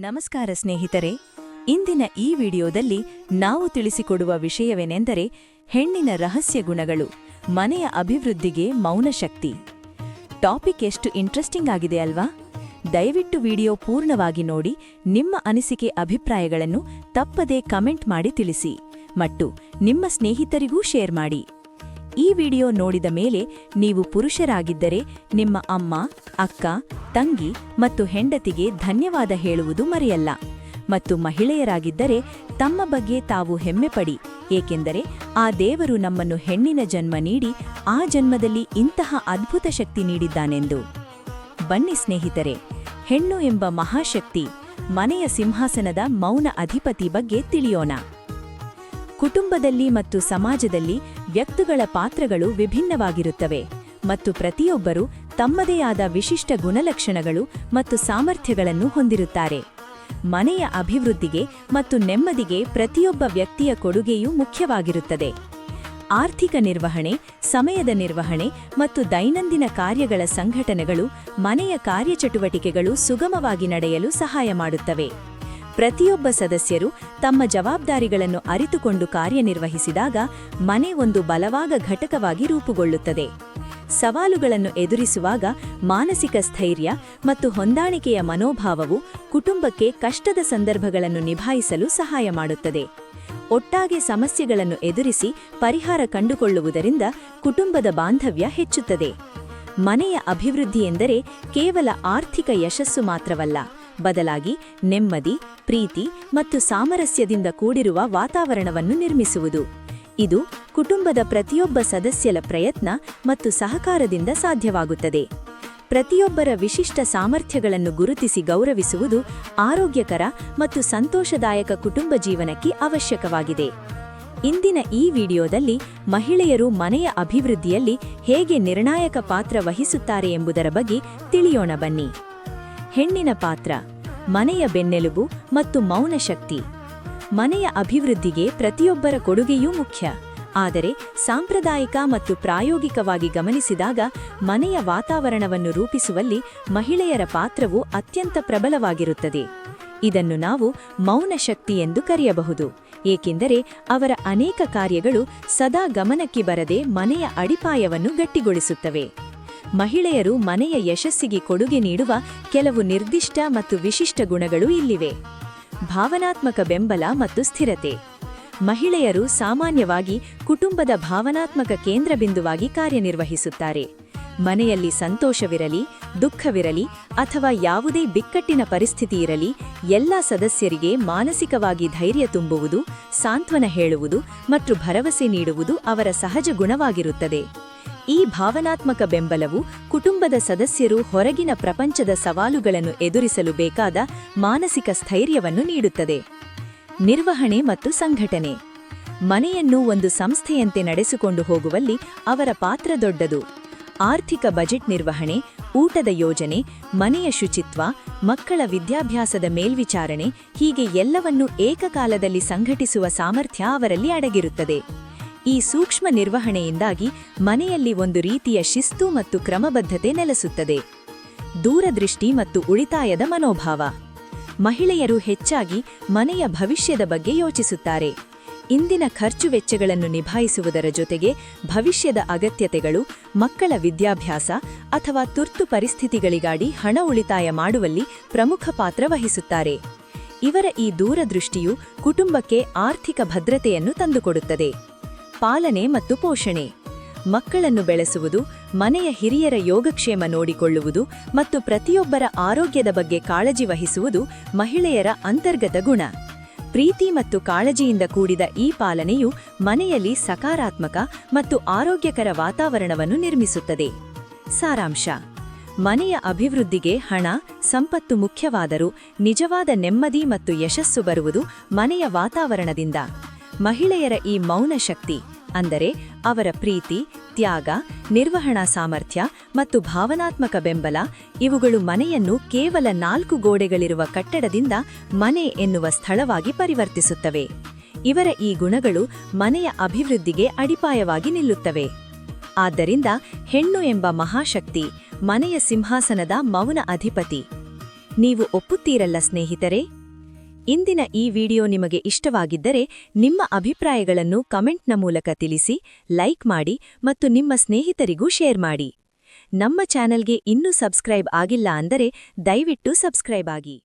ನಮಸ್ಕಾರ ಸ್ನೇಹಿತರೆ. ಇಂದಿನ ಈ ವಿಡಿಯೋದಲ್ಲಿ ನಾವು ತಿಳಿಸಿಕೊಡುವ ವಿಷಯವೇನೆಂದರೆ ಹೆಣ್ಣಿನ ರಹಸ್ಯ ಗುಣಗಳು, ಮನೆಯ ಅಭಿವೃದ್ಧಿಗೆ ಮೌನ ಶಕ್ತಿ ಟಾಪಿಕ್ ಎಷ್ಟು ಇಂಟ್ರೆಸ್ಟಿಂಗ್ ಆಗಿದೆ ಅಲ್ವಾ? ದಯವಿಟ್ಟು ವಿಡಿಯೋ ಪೂರ್ಣವಾಗಿ ನೋಡಿ, ನಿಮ್ಮ ಅನಿಸಿಕೆ ಅಭಿಪ್ರಾಯಗಳನ್ನು ತಪ್ಪದೇ ಕಮೆಂಟ್ ಮಾಡಿ ತಿಳಿಸಿ. ಮತ್ತು ನಿಮ್ಮ ಸ್ನೇಹಿತರಿಗೂ ಶೇರ್ ಮಾಡಿ. ಈ ವಿಡಿಯೋ ನೋಡಿದ ಮೇಲೆ ನೀವು ಪುರುಷರಾಗಿದ್ದರೆ ನಿಮ್ಮ ಅಮ್ಮ ಅಕ್ಕ, ತಂಗಿ ಮತ್ತು ಹೆಂಡತಿಗೆ ಧನ್ಯವಾದ ಹೇಳುವುದು ಮರೆಯಲ್ಲ. ಮತ್ತು ಮಹಿಳೆಯರಾಗಿದ್ದರೆ ತಮ್ಮ ಬಗ್ಗೆ ತಾವು ಹೆಮ್ಮೆಪಡಿ, ಏಕೆಂದರೆ ಆ ದೇವರು ನಮ್ಮನ್ನು ಹೆಣ್ಣಿನ ಜನ್ಮ ನೀಡಿ, ಆ ಜನ್ಮದಲ್ಲಿ ಇಂತಹ ಅದ್ಭುತ ಶಕ್ತಿ ನೀಡಿದ್ದಾನೆಂದು. ಬನ್ನಿ ಸ್ನೇಹಿತರೆ, ಹೆಣ್ಣು ಎಂಬ ಮಹಾಶಕ್ತಿ ಮನೆಯ ಸಿಂಹಾಸನದ ಮೌನ ಅಧಿಪತಿ ಬಗ್ಗೆ ತಿಳಿಯೋಣ. ಕುಟುಂಬದಲ್ಲಿ ಮತ್ತು ಸಮಾಜದಲ್ಲಿ ವ್ಯಕ್ತಿಗಳ ಪಾತ್ರಗಳು ವಿಭಿನ್ನವಾಗಿರುತ್ತವೆ ಮತ್ತು ಪ್ರತಿಯೊಬ್ಬರೂ ತಮ್ಮದೇ ಆದ ವಿಶಿಷ್ಟ ಗುಣಲಕ್ಷಣಗಳು ಮತ್ತು ಸಾಮರ್ಥ್ಯಗಳನ್ನು ಹೊಂದಿರುತ್ತಾರೆ. ಮನೆಯ ಅಭಿವೃದ್ಧಿಗೆ ಮತ್ತು ನೆಮ್ಮದಿಗೆ ಪ್ರತಿಯೊಬ್ಬ ವ್ಯಕ್ತಿಯ ಕೊಡುಗೆಯೂ ಮುಖ್ಯವಾಗಿರುತ್ತದೆ. ಆರ್ಥಿಕ ನಿರ್ವಹಣೆ, ಸಮಯದ ನಿರ್ವಹಣೆ ಮತ್ತು ದೈನಂದಿನ ಕಾರ್ಯಗಳ ಸಂಘಟನೆಗಳು ಮನೆಯ ಕಾರ್ಯಚಟುವಟಿಕೆಗಳು ಸುಗಮವಾಗಿ ನಡೆಯಲು ಸಹಾಯ ಮಾಡುತ್ತವೆ. ಪ್ರತಿಯೊಬ್ಬ ಸದಸ್ಯರು ತಮ್ಮ ಜವಾಬ್ದಾರಿಗಳನ್ನು ಅರಿತುಕೊಂಡು ಕಾರ್ಯನಿರ್ವಹಿಸಿದಾಗ ಮನೆ ಒಂದು ಬಲವಾದ ಘಟಕವಾಗಿ ರೂಪುಗೊಳ್ಳುತ್ತದೆ. ಸವಾಲುಗಳನ್ನು ಎದುರಿಸುವಾಗ ಮಾನಸಿಕ ಸ್ಥೈರ್ಯ ಮತ್ತು ಹೊಂದಾಣಿಕೆಯ ಮನೋಭಾವವು ಕುಟುಂಬಕ್ಕೆ ಕಷ್ಟದ ಸಂದರ್ಭಗಳನ್ನು ನಿಭಾಯಿಸಲು ಸಹಾಯ ಮಾಡುತ್ತದೆ. ಒಟ್ಟಾಗಿ ಸಮಸ್ಯೆಗಳನ್ನು ಎದುರಿಸಿ ಪರಿಹಾರ ಕಂಡುಕೊಳ್ಳುವುದರಿಂದ ಕುಟುಂಬದ ಬಾಂಧವ್ಯ ಹೆಚ್ಚುತ್ತದೆ. ಮನೆಯ ಅಭಿವೃದ್ಧಿ ಎಂದರೆ ಕೇವಲ ಆರ್ಥಿಕ ಯಶಸ್ಸು ಮಾತ್ರವಲ್ಲ, ಬದಲಾಗಿ ನೆಮ್ಮದಿ, ಪ್ರೀತಿ ಮತ್ತು ಸಾಮರಸ್ಯದಿಂದ ಕೂಡಿರುವ ವಾತಾವರಣವನ್ನು ನಿರ್ಮಿಸುವುದು. ಇದು ಕುಟುಂಬದ ಪ್ರತಿಯೊಬ್ಬ ಸದಸ್ಯರ ಪ್ರಯತ್ನ ಮತ್ತು ಸಹಕಾರದಿಂದ ಸಾಧ್ಯವಾಗುತ್ತದೆ. ಪ್ರತಿಯೊಬ್ಬರ ವಿಶಿಷ್ಟ ಸಾಮರ್ಥ್ಯಗಳನ್ನು ಗುರುತಿಸಿ ಗೌರವಿಸುವುದು ಆರೋಗ್ಯಕರ ಮತ್ತು ಸಂತೋಷದಾಯಕ ಕುಟುಂಬ ಜೀವನಕ್ಕೆ ಅವಶ್ಯಕವಾಗಿದೆ. ಇಂದಿನ ಈ ವಿಡಿಯೋದಲ್ಲಿ ಮಹಿಳೆಯರು ಮನೆಯ ಅಭಿವೃದ್ಧಿಯಲ್ಲಿ ಹೇಗೆ ನಿರ್ಣಾಯಕ ಪಾತ್ರ ವಹಿಸುತ್ತಾರೆ ಎಂಬುದರ ಬಗ್ಗೆ ತಿಳಿಯೋಣ ಬನ್ನಿ. ಹೆಣ್ಣಿನ ಪಾತ್ರ, ಮನೆಯ ಬೆನ್ನೆಲುಬು ಮತ್ತು ಮೌನ ಶಕ್ತಿ ಮನೆಯ ಅಭಿವೃದ್ಧಿಗೆ ಪ್ರತಿಯೊಬ್ಬರ ಕೊಡುಗೆಯೂ ಮುಖ್ಯ. ಆದರೆ ಸಾಂಪ್ರದಾಯಿಕ ಮತ್ತು ಪ್ರಾಯೋಗಿಕವಾಗಿ ಗಮನಿಸಿದಾಗ ಮನೆಯ ವಾತಾವರಣವನ್ನು ರೂಪಿಸುವಲ್ಲಿ ಮಹಿಳೆಯರ ಪಾತ್ರವು ಅತ್ಯಂತ ಪ್ರಬಲವಾಗಿರುತ್ತದೆ. ಇದನ್ನು ನಾವು ಮೌನ ಶಕ್ತಿ ಎಂದು ಕರೆಯಬಹುದು. ಏಕೆಂದರೆ ಅವರ ಅನೇಕ ಕಾರ್ಯಗಳು ಸದಾ ಗಮನಕ್ಕೆ ಬರದೆ ಮನೆಯ ಅಡಿಪಾಯವನ್ನು ಗಟ್ಟಿಗೊಳಿಸುತ್ತವೆ. ಮಹಿಳೆಯರು ಮನೆಯ ಯಶಸ್ಸಿಗೆ ಕೊಡುಗೆ ನೀಡುವ ಕೆಲವು ನಿರ್ದಿಷ್ಟ ಮತ್ತು ವಿಶಿಷ್ಟ ಗುಣಗಳು ಇಲ್ಲಿವೆ. ಭಾವನಾತ್ಮಕ ಬೆಂಬಲ ಮತ್ತು ಸ್ಥಿರತೆ. ಮಹಿಳೆಯರು ಸಾಮಾನ್ಯವಾಗಿ ಕುಟುಂಬದ ಭಾವನಾತ್ಮಕ ಕೇಂದ್ರಬಿಂದುವಾಗಿ ಕಾರ್ಯನಿರ್ವಹಿಸುತ್ತಾರೆ. ಮನೆಯಲ್ಲಿ ಸಂತೋಷವಿರಲಿ, ದುಃಖವಿರಲಿ ಅಥವಾ ಯಾವುದೇ ಬಿಕ್ಕಟ್ಟಿನ ಪರಿಸ್ಥಿತಿ ಇರಲಿ, ಎಲ್ಲ ಸದಸ್ಯರಿಗೆ ಮಾನಸಿಕವಾಗಿ ಧೈರ್ಯ ತುಂಬುವುದು, ಸಾಂತ್ವನ ಹೇಳುವುದು ಮತ್ತು ಭರವಸೆ ನೀಡುವುದು ಅವರ ಸಹಜ ಗುಣವಾಗಿರುತ್ತದೆ. ಈ ಭಾವನಾತ್ಮಕ ಬೆಂಬಲವು ಕುಟುಂಬದ ಸದಸ್ಯರು ಹೊರಗಿನ ಪ್ರಪಂಚದ ಸವಾಲುಗಳನ್ನು ಎದುರಿಸಲು ಬೇಕಾದ ಮಾನಸಿಕ ಸ್ಥೈರ್ಯವನ್ನು ನೀಡುತ್ತದೆ. ನಿರ್ವಹಣೆ ಮತ್ತು ಸಂಘಟನೆ. ಮನೆಯನ್ನು ಒಂದು ಸಂಸ್ಥೆಯಂತೆ ನಡೆಸಿಕೊಂಡು ಹೋಗುವಲ್ಲಿ ಅವರ ಪಾತ್ರ ದೊಡ್ಡದು. ಆರ್ಥಿಕ ಬಜೆಟ್ ನಿರ್ವಹಣೆ, ಊಟದ ಯೋಜನೆ, ಮನೆಯ ಶುಚಿತ್ವ, ಮಕ್ಕಳ ವಿದ್ಯಾಭ್ಯಾಸದ ಮೇಲ್ವಿಚಾರಣೆ ಹೀಗೆ ಎಲ್ಲವನ್ನೂ ಏಕಕಾಲದಲ್ಲಿ ಸಂಘಟಿಸುವ ಸಾಮರ್ಥ್ಯ ಅವರಲ್ಲಿ ಅಡಗಿರುತ್ತದೆ. ಈ ಸೂಕ್ಷ್ಮ ನಿರ್ವಹಣೆಯಿಂದಾಗಿ ಮನೆಯಲ್ಲಿ ಒಂದು ರೀತಿಯ ಶಿಸ್ತು ಮತ್ತು ಕ್ರಮಬದ್ಧತೆ ನೆಲೆಸುತ್ತದೆ. ದೂರದೃಷ್ಟಿ ಮತ್ತು ಉಳಿತಾಯದ ಮನೋಭಾವ. ಮಹಿಳೆಯರು ಹೆಚ್ಚಾಗಿ ಮನೆಯ ಭವಿಷ್ಯದ ಬಗ್ಗೆ ಯೋಚಿಸುತ್ತಾರೆ. ಇಂದಿನ ಖರ್ಚು ವೆಚ್ಚಗಳನ್ನು ನಿಭಾಯಿಸುವುದರ ಜೊತೆಗೆ ಭವಿಷ್ಯದ ಅಗತ್ಯತೆಗಳು, ಮಕ್ಕಳ ವಿದ್ಯಾಭ್ಯಾಸ ಅಥವಾ ತುರ್ತು ಪರಿಸ್ಥಿತಿಗಳಿಗಾಡಿ ಹಣ ಉಳಿತಾಯ ಮಾಡುವಲ್ಲಿ ಪ್ರಮುಖ ಪಾತ್ರ ವಹಿಸುತ್ತಾರೆ. ಇವರ ಈ ದೂರದೃಷ್ಟಿಯು ಕುಟುಂಬಕ್ಕೆ ಆರ್ಥಿಕ ಭದ್ರತೆಯನ್ನು ತಂದುಕೊಡುತ್ತದೆ. ಪಾಲನೆ ಮತ್ತು ಪೋಷಣೆ. ಮಕ್ಕಳನ್ನು ಬೆಳೆಸುವುದು, ಮನೆಯ ಹಿರಿಯರ ಯೋಗಕ್ಷೇಮ ನೋಡಿಕೊಳ್ಳುವುದು ಮತ್ತು ಪ್ರತಿಯೊಬ್ಬರ ಆರೋಗ್ಯದ ಬಗ್ಗೆ ಕಾಳಜಿ ವಹಿಸುವುದು ಮಹಿಳೆಯರ ಅಂತರ್ಗತ ಗುಣ. ಪ್ರೀತಿ ಮತ್ತು ಕಾಳಜಿಯಿಂದ ಕೂಡಿದ ಈ ಪಾಲನೆಯು ಮನೆಯಲ್ಲಿ ಸಕಾರಾತ್ಮಕ ಮತ್ತು ಆರೋಗ್ಯಕರ ವಾತಾವರಣವನ್ನು ನಿರ್ಮಿಸುತ್ತದೆ. ಸಾರಾಂಶ. ಮನೆಯ ಅಭಿವೃದ್ಧಿಗೆ ಹಣ, ಸಂಪತ್ತು ಮುಖ್ಯವಾದರೂ ನಿಜವಾದ ನೆಮ್ಮದಿ ಮತ್ತು ಯಶಸ್ಸು ಬರುವುದು ಮನೆಯ ವಾತಾವರಣದಿಂದ. ಮಹಿಳೆಯರ ಈ ಮೌನ ಶಕ್ತಿ, ಅಂದರೆ ಅವರ ಪ್ರೀತಿ, ತ್ಯಾಗ, ನಿರ್ವಹಣಾ ಸಾಮರ್ಥ್ಯ ಮತ್ತು ಭಾವನಾತ್ಮಕ ಬೆಂಬಲ, ಇವುಗಳು ಮನೆಯನ್ನು ಕೇವಲ ನಾಲ್ಕು ಗೋಡೆಗಳಿರುವ ಕಟ್ಟಡದಿಂದ ಮನೆ ಎನ್ನುವ ಸ್ಥಳವಾಗಿ ಪರಿವರ್ತಿಸುತ್ತವೆ. ಇವರ ಈ ಗುಣಗಳು ಮನೆಯ ಅಭಿವೃದ್ಧಿಗೆ ಅಡಿಪಾಯವಾಗಿ ನಿಲ್ಲುತ್ತವೆ. ಆದ್ದರಿಂದ ಹೆಣ್ಣು ಎಂಬ ಮಹಾಶಕ್ತಿ, ಮನೆಯ ಸಿಂಹಾಸನದ ಮೌನ ಅಧಿಪತಿ. ನೀವು ಒಪ್ಪುತ್ತೀರಲ್ಲ ಸ್ನೇಹಿತರೆ? ಇಂದಿನ ಈ ವಿಡಿಯೋ ನಿಮಗೆ ಇಷ್ಟವಾಗಿದ್ದರೆ ನಿಮ್ಮ ಅಭಿಪ್ರಾಯಗಳನ್ನು ಕಮೆಂಟ್ನ ಮೂಲಕ ತಿಳಿಸಿ, ಲೈಕ್ ಮಾಡಿ ಮತ್ತು ನಿಮ್ಮ ಸ್ನೇಹಿತರಿಗೂ ಶೇರ್ ಮಾಡಿ. ನಮ್ಮ ಚಾನೆಲ್ಗೆ ಇನ್ನೂ ಸಬ್ಸ್ಕ್ರೈಬ್ ಆಗಿಲ್ಲ ಅಂದರೆ ದಯವಿಟ್ಟು ಸಬ್ಸ್ಕ್ರೈಬ್ ಆಗಿ.